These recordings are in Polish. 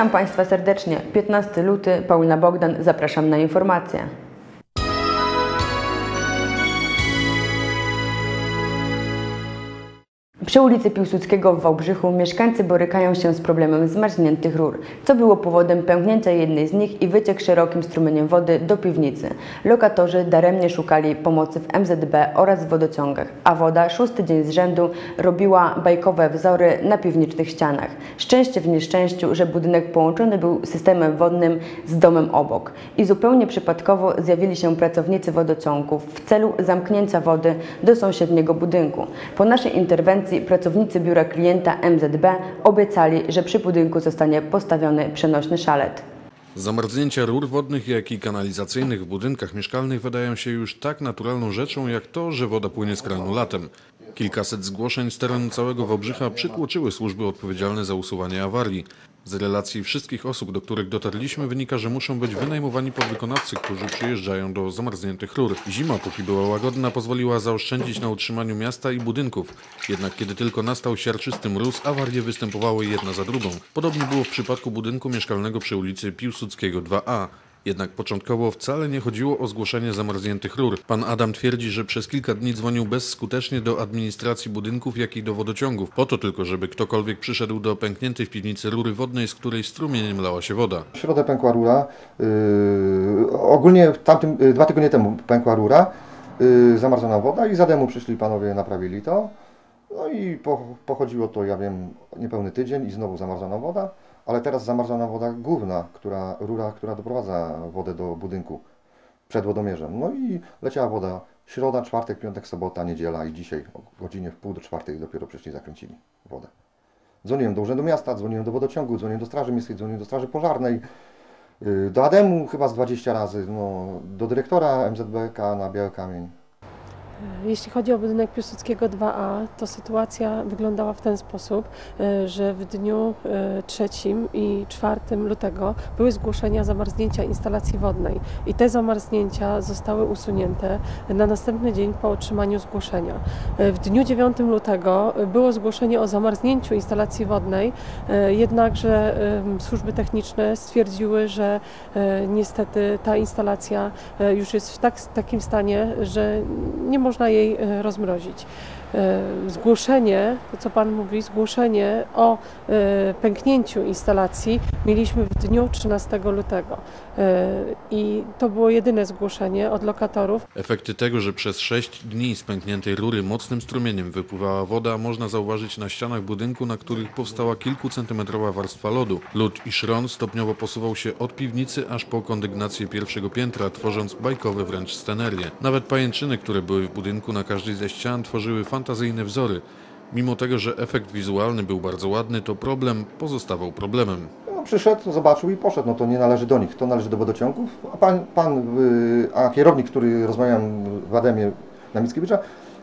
Witam Państwa serdecznie. 15 luty, Paulina Bogdan, zapraszam na informacje. Przy ulicy Piłsudskiego w Wałbrzychu mieszkańcy borykają się z problemem zmarzniętych rur, co było powodem pęknięcia jednej z nich i wyciek szerokim strumieniem wody do piwnicy. Lokatorzy daremnie szukali pomocy w MZB oraz w wodociągach, a woda szósty dzień z rzędu robiła bajkowe wzory na piwniczych ścianach. Szczęście w nieszczęściu, że budynek połączony był systemem wodnym z domem obok i zupełnie przypadkowo zjawili się pracownicy wodociągów w celu zamknięcia wody do sąsiedniego budynku. Po naszej interwencji pracownicy biura klienta MZB obiecali, że przy budynku zostanie postawiony przenośny szalet. Zamarznięcia rur wodnych, jak i kanalizacyjnych w budynkach mieszkalnych wydają się już tak naturalną rzeczą, jak to, że woda płynie z kranu latem. Kilkaset zgłoszeń z terenu całego Wałbrzycha przytłoczyły służby odpowiedzialne za usuwanie awarii. Z relacji wszystkich osób, do których dotarliśmy, wynika, że muszą być wynajmowani podwykonawcy, którzy przyjeżdżają do zamarzniętych rur. Zima, póki była łagodna, pozwoliła zaoszczędzić na utrzymaniu miasta i budynków. Jednak kiedy tylko nastał siarczysty mróz, awarie występowały jedna za drugą. Podobnie było w przypadku budynku mieszkalnego przy ulicy Piłsudskiego 2A. Jednak początkowo wcale nie chodziło o zgłoszenie zamarzniętych rur. Pan Adam twierdzi, że przez kilka dni dzwonił bezskutecznie do administracji budynków, jak i do wodociągów. Po to tylko, żeby ktokolwiek przyszedł do pękniętej w piwnicy rury wodnej, z której strumieniem lała się woda. W środę pękła rura. Yy, ogólnie tamtym, yy, dwa tygodnie temu pękła rura, yy, zamarzona woda i za demu przyszli panowie, naprawili to. No i po, pochodziło to, ja wiem, niepełny tydzień i znowu zamarzona woda, ale teraz zamarzona woda główna, która, rura, która doprowadza wodę do budynku przed wodomierzem. No i leciała woda środa, czwartek, piątek, sobota, niedziela i dzisiaj o godzinie w pół do czwartej dopiero przyszli zakręcili wodę. Dzwoniłem do Urzędu Miasta, dzwoniłem do wodociągu, dzwoniłem do Straży Miejskiej, dzwoniłem do Straży Pożarnej, yy, do Ademu chyba z 20 razy, no, do dyrektora MZBK na Biały Kamień. Jeśli chodzi o budynek Piłsudskiego 2A, to sytuacja wyglądała w ten sposób, e, że w dniu e, 3 i 4 lutego były zgłoszenia zamarznięcia instalacji wodnej i te zamarznięcia zostały usunięte na następny dzień po otrzymaniu zgłoszenia. E, W dniu 9 lutego było zgłoszenie o zamarznięciu instalacji wodnej, e, jednakże służby techniczne stwierdziły, że e, niestety ta instalacja e, już jest w tak, takim stanie, że nie można jej e, rozmrozić. E, Zgłoszenie, co Pan mówi, zgłoszenie o e, pęknięciu instalacji mieliśmy w dniu 13 lutego E, i to było jedyne zgłoszenie od lokatorów. Efekty tego, że przez 6 dni z pękniętej rury mocnym strumieniem wypływała woda, można zauważyć na ścianach budynku, na których powstała kilkucentymetrowa warstwa lodu. Lód i szron stopniowo posuwał się od piwnicy aż po kondygnację pierwszego piętra, tworząc bajkowe wręcz scenerie. Nawet pajęczyny, które były w budynku na każdej ze ścian, tworzyły fantazyjne wzory. Mimo tego, że efekt wizualny był bardzo ładny, to problem pozostawał problemem. No, przyszedł, zobaczył i poszedł. No to nie należy do nich, to należy do wodociągów. A pan, pan yy, a kierownik, który rozmawiałem w Ademie na Mickiewicza,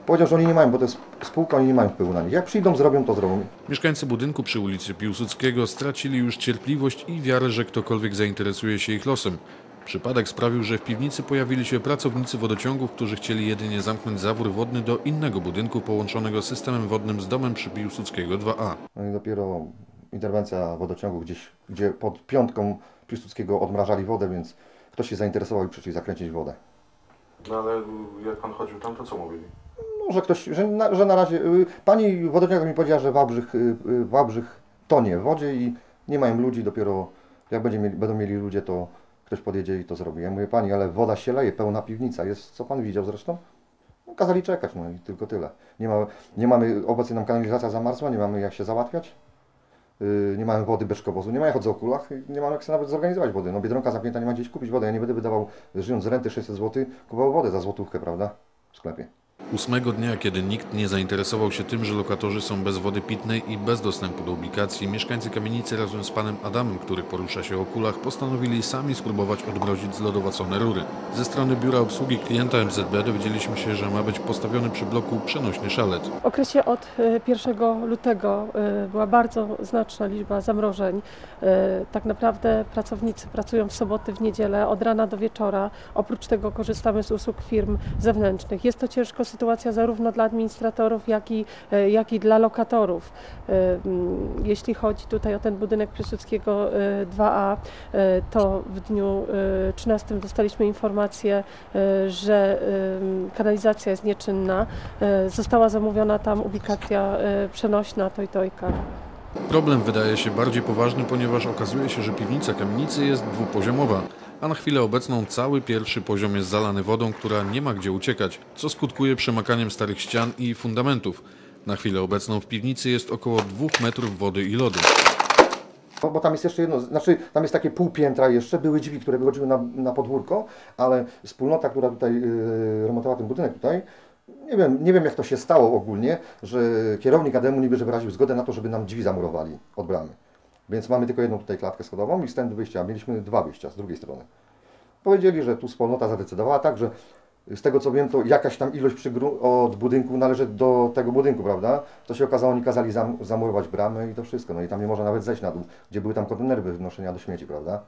powiedział, że oni nie mają, bo to jest spółka, oni nie mają wpływu na nich. Jak przyjdą, zrobią, to zrobią. Mieszkańcy budynku przy ulicy Piłsudskiego stracili już cierpliwość i wiarę, że ktokolwiek zainteresuje się ich losem. Przypadek sprawił, że w piwnicy pojawili się pracownicy wodociągów, którzy chcieli jedynie zamknąć zawór wodny do innego budynku połączonego systemem wodnym z domem przy Piłsudskiego 2A. No i dopiero interwencja wodociągu gdzieś, gdzie pod piątką Piłsudskiego odmrażali wodę, więc ktoś się zainteresował i przyszli zakręcić wodę. No ale jak pan chodził tam, to co mówili? No, że ktoś, że na, że na razie, y, pani wodociąg mi powiedziała, że Wałbrzych, y, y, Wałbrzych tonie w wodzie i nie mają ludzi, dopiero jak będzie mieli, będą mieli ludzie, to ktoś podjedzie i to zrobi. Ja mówię, pani, ale woda się leje, pełna piwnica jest, co pan widział zresztą? No, kazali czekać, no i tylko tyle. Nie, ma, nie mamy, obecnie nam kanalizacja zamarzła, nie mamy jak się załatwiać. Yy, nie mamy wody beczkowozu, nie ma jak chodzę o kulach, nie mamy jak sobie nawet zorganizować wody. No Biedronka zamknięta, nie ma gdzieś kupić wody. Ja nie będę wydawał, żyjąc z renty 600 zł, kupował wodę za złotówkę, prawda, w sklepie. Ósmego dnia, kiedy nikt nie zainteresował się tym, że lokatorzy są bez wody pitnej i bez dostępu do ubikacji, mieszkańcy kamienicy razem z panem Adamem, który porusza się o kulach, postanowili sami spróbować odmrozić zlodowacone rury. Ze strony biura obsługi klienta MZB dowiedzieliśmy się, że ma być postawiony przy bloku przenośny szalet. W okresie od e, 1 lutego e, była bardzo znaczna liczba zamrożeń. E, Tak naprawdę pracownicy pracują w soboty, w niedzielę, od rana do wieczora. Oprócz tego korzystamy z usług firm zewnętrznych. Jest to ciężka sytuacja zarówno dla administratorów, jak i, e, jak i dla lokatorów. E, mm, Jeśli chodzi tutaj o ten budynek Piłsudskiego e, 2A, e, to w dniu e, 13 dostaliśmy informację, że e, kanalizacja jest nieczynna. Została zamówiona tam ubikacja przenośna Tojtojka. Problem wydaje się bardziej poważny, ponieważ okazuje się, że piwnica kamienicy jest dwupoziomowa, a na chwilę obecną cały pierwszy poziom jest zalany wodą, która nie ma gdzie uciekać, co skutkuje przemakaniem starych ścian i fundamentów. Na chwilę obecną w piwnicy jest około 2 metrów wody i lodu. Bo, bo tam jest jeszcze jedno, znaczy tam jest takie pół piętra jeszcze, były drzwi, które wychodziły na, na podwórko, ale wspólnota, która tutaj yy, remontowała ten budynek tutaj, nie wiem, nie wiem jak to się stało ogólnie, że kierownik Ademu niby że wyraził zgodę na to, żeby nam drzwi zamurowali od bramy. Więc mamy tylko jedną tutaj klatkę schodową i do wyjścia. Mieliśmy dwa wyjścia z drugiej strony. Powiedzieli, że tu wspólnota zadecydowała tak, że z tego co wiem, to jakaś tam ilość od budynku należy do tego budynku, prawda? To się okazało, oni kazali zam- zamurować bramę i to wszystko. No i tam nie można nawet zejść na dół, gdzie były tam kontenery wynoszenia do śmieci, prawda?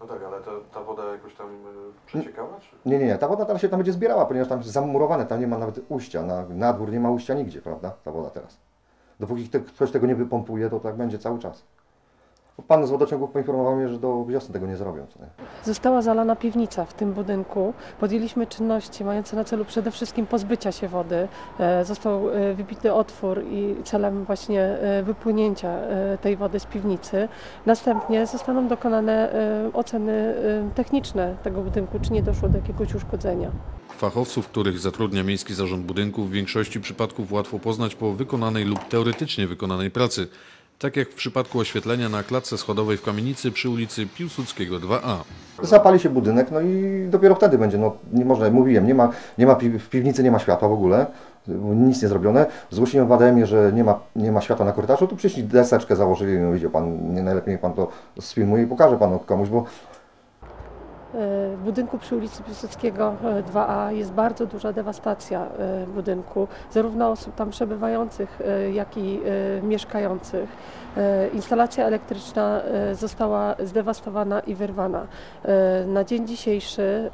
No tak, ale ta, ta woda jakoś tam y, przeciekała? Czy? Nie, nie, nie, ta woda teraz się tam będzie zbierała, ponieważ tam jest zamurowane, tam nie ma nawet ujścia, na, na dwór nie ma ujścia nigdzie, prawda? Ta woda teraz. Dopóki te, ktoś tego nie wypompuje, to tak będzie cały czas. Pan z wodociągów poinformował mnie, że do wiosny tego nie zrobią. Co nie? Została zalana piwnica w tym budynku. Podjęliśmy czynności mające na celu przede wszystkim pozbycia się wody. E, Został e, wybity otwór i celem właśnie e, wypłynięcia tej wody z piwnicy. Następnie zostaną dokonane oceny techniczne tego budynku, czy nie doszło do jakiegoś uszkodzenia. Fachowców, których zatrudnia Miejski Zarząd Budynków, w większości przypadków łatwo poznać po wykonanej lub teoretycznie wykonanej pracy. Tak jak w przypadku oświetlenia na klatce schodowej w kamienicy przy ulicy Piłsudskiego 2A. Zapali się budynek, no i dopiero wtedy będzie, no nie można, mówiłem, nie ma, nie ma pi- w piwnicy nie ma światła w ogóle, nic nie zrobione. Zgłosiłem w że nie ma, nie ma światła na korytarzu, tu przyszli deseczkę założyli, no widział Pan, nie najlepiej Pan to sfilmuje i pokaże Panu komuś, bo budynku przy ulicy Piłsudskiego e, 2A jest bardzo duża dewastacja e, budynku, zarówno osób tam przebywających, e, jak i e, mieszkających. E, Instalacja elektryczna e, została zdewastowana i wyrwana. E, Na dzień dzisiejszy, e,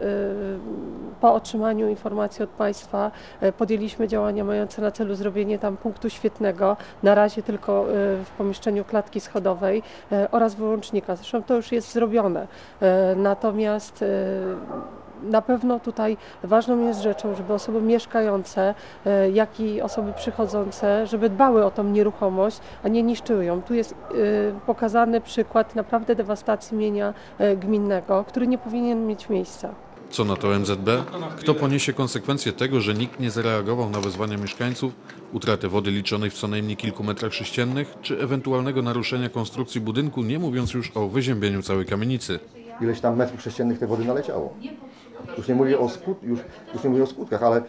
po otrzymaniu informacji od Państwa, e, podjęliśmy działania mające na celu zrobienie tam punktu świetnego, na razie tylko e, w pomieszczeniu klatki schodowej e, oraz wyłącznika. Zresztą to już jest zrobione. E, E, na pewno tutaj ważną jest rzeczą, żeby osoby mieszkające, e, jak i osoby przychodzące, żeby dbały o tą nieruchomość, a nie niszczyły ją. Tu jest e, pokazany przykład naprawdę dewastacji mienia gminnego, który nie powinien mieć miejsca. Co na to MZB? Kto poniesie konsekwencje tego, że nikt nie zareagował na wezwania mieszkańców, utratę wody liczonej w co najmniej kilku metrach sześciennych, czy ewentualnego naruszenia konstrukcji budynku, nie mówiąc już o wyziębieniu całej kamienicy? Ileś tam metrów sześciennych tej wody naleciało. Już nie mówię o, skut, już, już nie mówię o skutkach, ale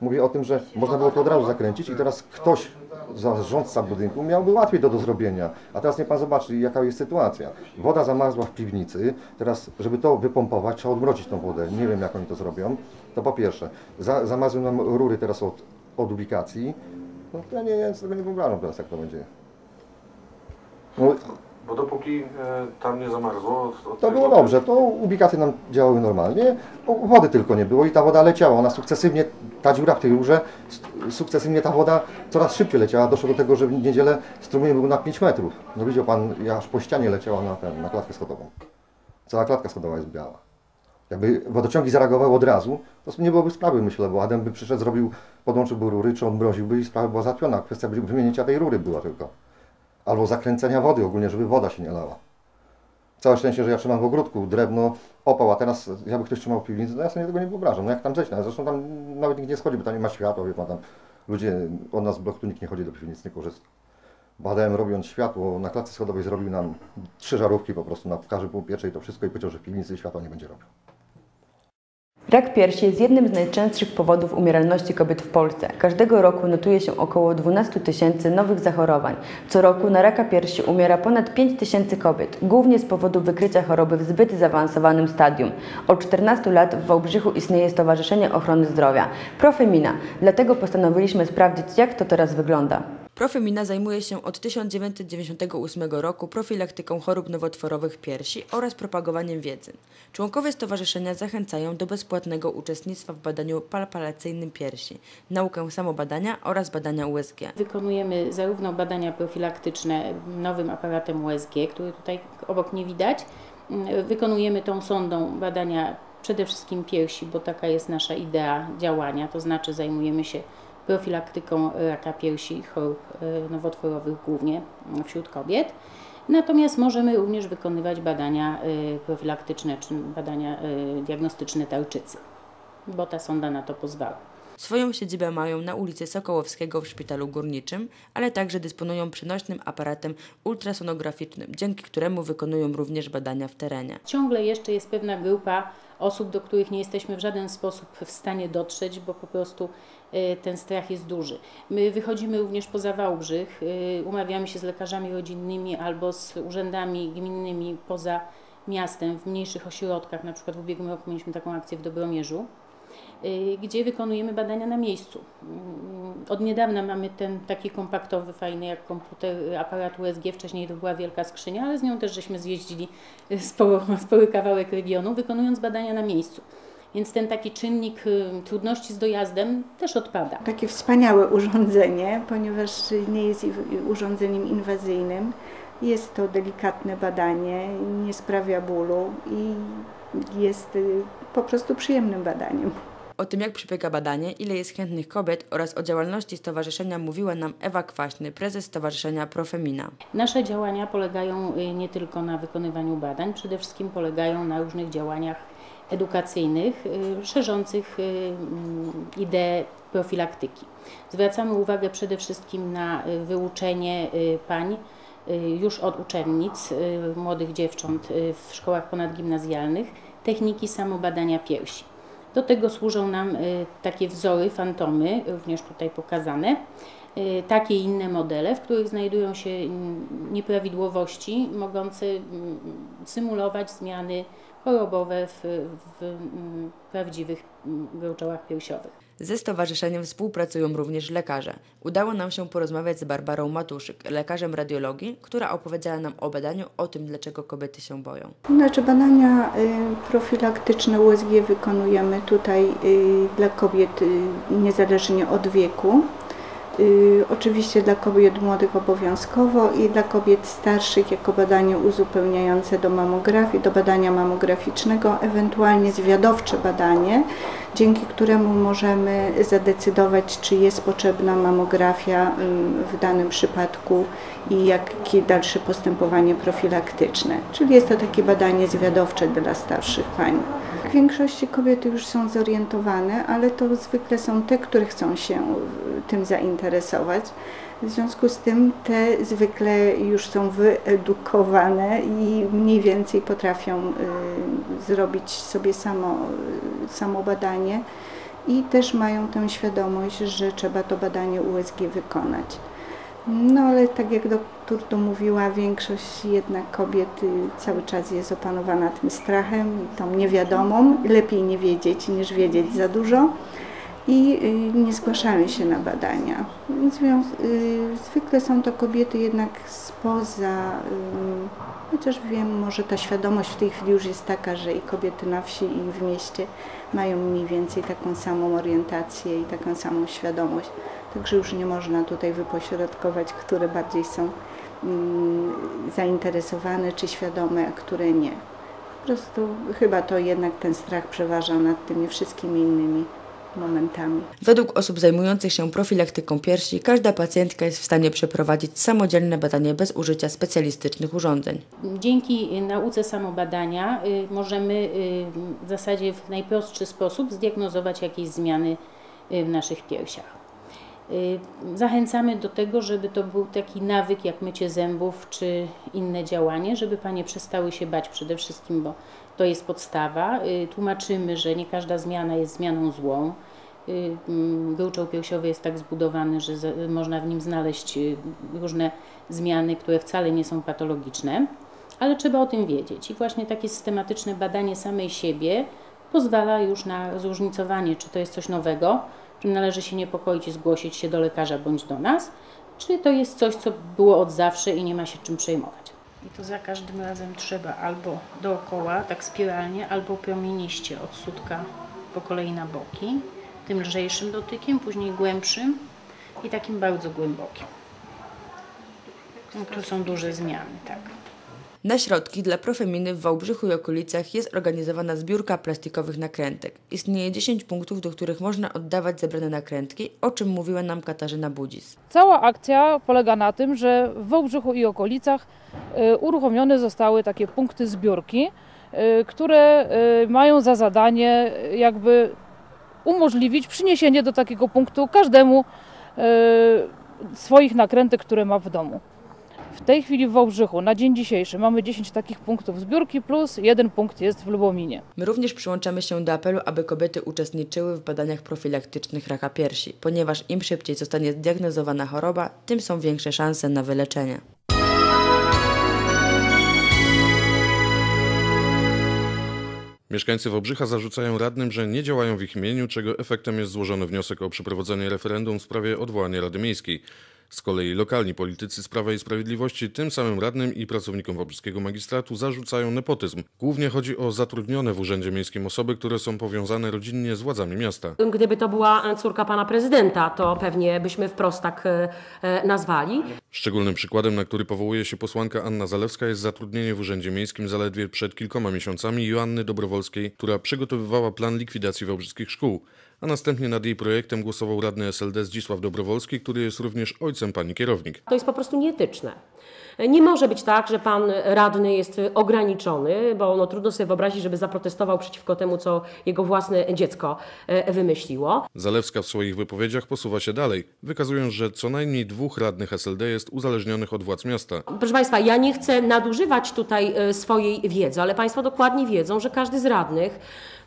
mówię o tym, że można było to od razu zakręcić i teraz ktoś, zarządca budynku miałby łatwiej to do zrobienia. A teraz nie Pan zobaczy, jaka jest sytuacja. Woda zamarzła w piwnicy, teraz żeby to wypompować, trzeba odmrozić tą wodę. Nie wiem, jak oni to zrobią. To po pierwsze. Za, zamarzły nam rury teraz od, od ubikacji. No, ja nie, ja sobie nie wyobrażam teraz, jak to będzie. No, Bo dopóki tam nie zamarzło... To było dobrze, to ubikacje nam działały normalnie, wody tylko nie było i ta woda leciała. Ona sukcesywnie, ta dziura w tej rurze, sukcesywnie ta woda coraz szybciej leciała. Doszło do tego, że w niedzielę strumień był na 5 metrów. No widział Pan, ja aż po ścianie leciała na, ten, na klatkę schodową. Cała klatka schodowa jest biała. Jakby wodociągi zareagowały od razu, to nie byłoby sprawy, myślę, bo Adem by przyszedł, zrobił, podłączyłby rury, czy odmroziłby i sprawa była załatwiona. Kwestia wymienięcia tej rury była tylko. Albo zakręcenia wody ogólnie, żeby woda się nie lała. Całe szczęście, że ja trzymam w ogródku drewno, opał, a teraz jakby ktoś trzymał w piwnicy, no ja sobie tego nie wyobrażam. No jak tam zejść? No, zresztą tam nawet nikt nie schodzi, bo tam nie ma światła, wie pan, tam ludzie, od nas bloku nikt nie chodzi do piwnicy, nie korzysta. Badałem robiąc światło, na klatce schodowej zrobił nam trzy żarówki po prostu na każdy pół i to wszystko i powiedział, że w piwnicy światła nie będzie robił. Rak piersi jest jednym z najczęstszych powodów umieralności kobiet w Polsce. Każdego roku notuje się około 12 tysięcy nowych zachorowań. Co roku na raka piersi umiera ponad 5 tysięcy kobiet, głównie z powodu wykrycia choroby w zbyt zaawansowanym stadium. Od 14 lat w Wałbrzychu istnieje Stowarzyszenie Ochrony Zdrowia, Profemina. Dlatego postanowiliśmy sprawdzić, jak to teraz wygląda. Profemina zajmuje się od 1998 roku profilaktyką chorób nowotworowych piersi oraz propagowaniem wiedzy. Członkowie stowarzyszenia zachęcają do bezpłatnego uczestnictwa w badaniu palpalacyjnym piersi, naukę samobadania oraz badania USG. Wykonujemy zarówno badania profilaktyczne nowym aparatem USG, który tutaj obok nie widać. Wykonujemy tą sondą badania przede wszystkim piersi, bo taka jest nasza idea działania, to znaczy zajmujemy się profilaktyką raka piersi i chorób e, nowotworowych głównie wśród kobiet. Natomiast możemy również wykonywać badania e, profilaktyczne czy badania e, diagnostyczne tarczycy, bo ta sonda na to pozwala. Swoją siedzibę mają na ulicy Sokołowskiego w Szpitalu Górniczym, ale także dysponują przenośnym aparatem ultrasonograficznym, dzięki któremu wykonują również badania w terenie. Ciągle jeszcze jest pewna grupa osób, do których nie jesteśmy w żaden sposób w stanie dotrzeć, bo po prostu y, ten strach jest duży. My wychodzimy również poza Wałbrzych, y, umawiamy się z lekarzami rodzinnymi albo z urzędami gminnymi poza miastem, w mniejszych ośrodkach, na przykład w ubiegłym roku mieliśmy taką akcję w Dobromierzu, gdzie wykonujemy badania na miejscu. Mm, od niedawna mamy ten taki kompaktowy, fajny jak komputer, aparat USG. Wcześniej to była wielka skrzynia, ale z nią też żeśmy zjeździli sporo, spory kawałek regionu, wykonując badania na miejscu. Więc ten taki czynnik y, trudności z dojazdem też odpada. Takie wspaniałe urządzenie, ponieważ nie jest urządzeniem inwazyjnym. Jest to delikatne badanie, nie sprawia bólu i jest y, po prostu przyjemnym badaniem. O tym, jak przebiega badanie, ile jest chętnych kobiet oraz o działalności stowarzyszenia mówiła nam Ewa Kwaśny, prezes Stowarzyszenia Profemina. Nasze działania polegają y, nie tylko na wykonywaniu badań, przede wszystkim polegają na różnych działaniach edukacyjnych, y, szerzących y, mm, ideę profilaktyki. Zwracamy uwagę przede wszystkim na wyuczenie pań już od uczennic, młodych dziewcząt w szkołach ponadgimnazjalnych, techniki samobadania piersi. Do tego służą nam y, takie wzory, fantomy, również tutaj pokazane, y, takie i inne modele, w których znajdują się mm, nieprawidłowości mogące mm, symulować zmiany chorobowe w, w mm, prawdziwych gruczołach piersiowych. Ze stowarzyszeniem współpracują również lekarze. Udało nam się porozmawiać z Barbarą Matuszyk, lekarzem radiologii, która opowiedziała nam o badaniu o tym, dlaczego kobiety się boją. Znaczy badania y, profilaktyczne USG wykonujemy tutaj y, dla kobiet y, niezależnie od wieku. Y, oczywiście dla kobiet młodych obowiązkowo i dla kobiet starszych jako badanie uzupełniające do mamografii, do badania mamograficznego, ewentualnie zwiadowcze badanie, dzięki któremu możemy zadecydować, czy jest potrzebna mamografia w danym przypadku i jakie dalsze postępowanie profilaktyczne. Czyli jest to takie badanie zwiadowcze dla starszych pań. W większości kobiety już są zorientowane, ale to zwykle są te, które chcą się tym zainteresować. W związku z tym te zwykle już są wyedukowane i mniej więcej potrafią y, zrobić sobie samo, samo badanie i też mają tę świadomość, że trzeba to badanie USG wykonać. No ale tak jak doktor to mówiła, większość jednak kobiet cały czas jest opanowana tym strachem, tą niewiadomą. Lepiej nie wiedzieć niż wiedzieć za dużo i y, nie zgłaszają się na badania. Y, zwykle są to kobiety jednak spoza, chociaż wiem, może ta świadomość w tej chwili już jest taka, że i kobiety na wsi i w mieście mają mniej więcej taką samą orientację i taką samą świadomość. Także już nie można tutaj wypośrodkować, które bardziej są mm, zainteresowane czy świadome, a które nie. Po prostu chyba to jednak ten strach przeważa nad tymi wszystkimi innymi momentami. Według osób zajmujących się profilaktyką piersi, każda pacjentka jest w stanie przeprowadzić samodzielne badanie bez użycia specjalistycznych urządzeń. Dzięki nauce samobadania y, możemy y, w zasadzie w najprostszy sposób zdiagnozować jakieś zmiany y, w naszych piersiach. Y, zachęcamy do tego, żeby to był taki nawyk jak mycie zębów czy inne działanie, żeby panie przestały się bać przede wszystkim, bo To jest podstawa. Y, Tłumaczymy, że nie każda zmiana jest zmianą złą. Y, mm, Wyuczeł piersiowy jest tak zbudowany, że można w nim znaleźć y, różne zmiany, które wcale nie są patologiczne, ale trzeba o tym wiedzieć. I właśnie takie systematyczne badanie samej siebie pozwala już na zróżnicowanie, czy to jest coś nowego, czym należy się niepokoić i zgłosić się do lekarza bądź do nas, czy to jest coś, co było od zawsze i nie ma się czym przejmować. I to za każdym razem trzeba albo dookoła, tak spiralnie, albo promieniście od sutka po kolei na boki, tym lżejszym dotykiem, później głębszym i takim bardzo głębokim. No, tu są duże zmiany, tak. Na środki dla profeminy w Wałbrzychu i okolicach jest organizowana zbiórka plastikowych nakrętek. Istnieje 10 punktów, do których można oddawać zebrane nakrętki, o czym mówiła nam Katarzyna Budzis. Cała akcja polega na tym, że w Wałbrzychu i okolicach y, uruchomione zostały takie punkty zbiórki, y, które y, mają za zadanie jakby umożliwić przyniesienie do takiego punktu każdemu y, swoich nakrętek, które ma w domu. W tej chwili w Wałbrzychu na dzień dzisiejszy mamy 10 takich punktów zbiórki plus jeden punkt jest w Lubominie. My również przyłączamy się do apelu, aby kobiety uczestniczyły w badaniach profilaktycznych raka piersi, ponieważ im szybciej zostanie zdiagnozowana choroba, tym są większe szanse na wyleczenie. Mieszkańcy Wałbrzycha zarzucają radnym, że nie działają w ich imieniu, czego efektem jest złożony wniosek o przeprowadzenie referendum w sprawie odwołania Rady Miejskiej. Z kolei lokalni politycy z Prawa i Sprawiedliwości tym samym radnym i pracownikom Wałbrzyskiego Magistratu zarzucają nepotyzm. Głównie chodzi o zatrudnione w Urzędzie Miejskim osoby, które są powiązane rodzinnie z władzami miasta. Gdyby to była córka pana prezydenta, to pewnie byśmy wprost tak e, e, nazwali. Szczególnym przykładem, na który powołuje się posłanka Anna Zalewska, jest zatrudnienie w Urzędzie Miejskim zaledwie przed kilkoma miesiącami Joanny Dobrowolskiej, która przygotowywała plan likwidacji wałbrzyskich szkół, a następnie nad jej projektem głosował radny SLD Zdzisław Dobrowolski, który jest również ojcem pani kierownik. To jest po prostu nieetyczne. Nie może być tak, że pan radny jest ograniczony, bo no, trudno sobie wyobrazić, żeby zaprotestował przeciwko temu, co jego własne dziecko e, wymyśliło. Zalewska w swoich wypowiedziach posuwa się dalej, wykazując, że co najmniej dwóch radnych SLD jest uzależnionych od władz miasta. Proszę Państwa, ja nie chcę nadużywać tutaj e, swojej wiedzy, ale Państwo dokładnie wiedzą, że każdy z radnych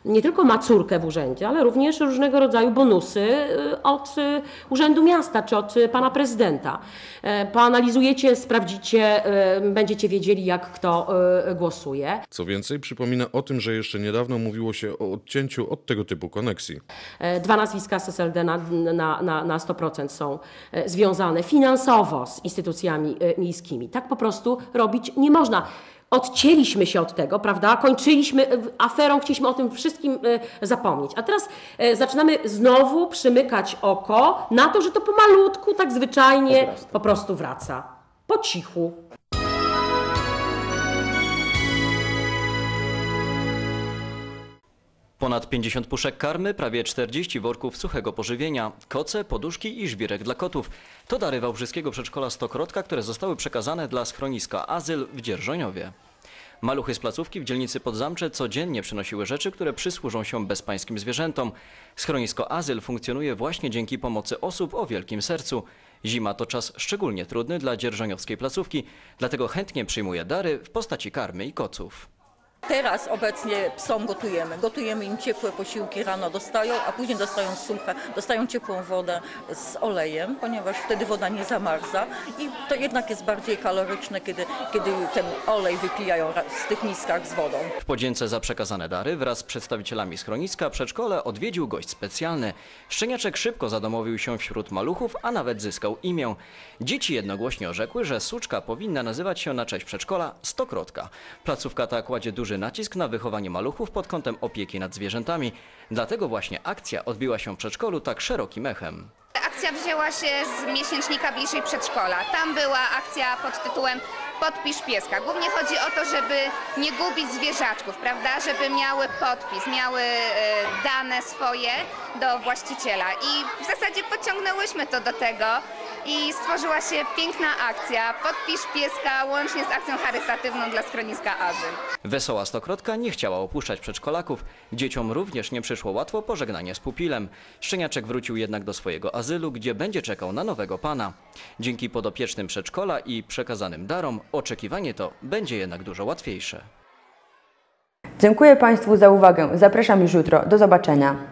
nie tylko ma córkę w urzędzie, ale również różnego rodzaju bonusy e, od e, Urzędu Miasta czy od e, Pana Prezydenta. E, Poanalizujecie, sprawdzicie, będziecie wiedzieli, jak kto głosuje. Co więcej, przypomina o tym, że jeszcze niedawno mówiło się o odcięciu od tego typu koneksji. E, Dwa nazwiska z SLD na, na, na, na 100% są e, związane finansowo z instytucjami miejskimi. Tak po prostu robić nie można. Odcięliśmy się od tego, prawda? Kończyliśmy aferą, chcieliśmy o tym wszystkim e, zapomnieć. A teraz e, zaczynamy znowu przymykać oko na to, że to pomalutku, tak zwyczajnie po prostu wraca. Po cichu. Ponad 50 puszek karmy, prawie 40 worków suchego pożywienia, koce, poduszki i żwirek dla kotów. To dary Wałbrzyskiego Przedszkola Stokrotka, które zostały przekazane dla schroniska Azyl w Dzierżoniowie. Maluchy z placówki w dzielnicy Podzamcze codziennie przynosiły rzeczy, które przysłużą się bezpańskim zwierzętom. Schronisko Azyl funkcjonuje właśnie dzięki pomocy osób o wielkim sercu. Zima to czas szczególnie trudny dla dzierżoniowskiej placówki, dlatego chętnie przyjmuje dary w postaci karmy i koców. Teraz obecnie psom gotujemy. Gotujemy im ciepłe posiłki, rano dostają, a później dostają suche, dostają ciepłą wodę z olejem, ponieważ wtedy woda nie zamarza i to jednak jest bardziej kaloryczne, kiedy, kiedy ten olej wypijają z tych miskach z wodą. W podzięce za przekazane dary wraz z przedstawicielami schroniska przedszkole odwiedził gość specjalny. Szczeniaczek szybko zadomowił się wśród maluchów, a nawet zyskał imię. Dzieci jednogłośnie orzekły, że suczka powinna nazywać się na cześć przedszkola Stokrotka. Placówka ta kładzie duży nacisk na wychowanie maluchów pod kątem opieki nad zwierzętami. Dlatego właśnie akcja odbiła się w przedszkolu tak szerokim echem. Akcja wzięła się z miesięcznika Bliżej Przedszkola. Tam była akcja pod tytułem Podpisz pieska. Głównie chodzi o to, żeby nie gubić zwierzaczków, prawda? Żeby miały podpis, miały e, dane swoje do właściciela. I w zasadzie podciągnęłyśmy to do tego i stworzyła się piękna akcja Podpisz pieska łącznie z akcją charytatywną dla schroniska Azyl. Wesoła Stokrotka nie chciała opuszczać przedszkolaków. Dzieciom również nie przyszło łatwo pożegnanie z pupilem. Szczeniaczek wrócił jednak do swojego azylu, gdzie będzie czekał na nowego pana. Dzięki podopiecznym przedszkola i przekazanym darom oczekiwanie to będzie jednak dużo łatwiejsze. Dziękuję Państwu za uwagę. Zapraszam już jutro. Do zobaczenia.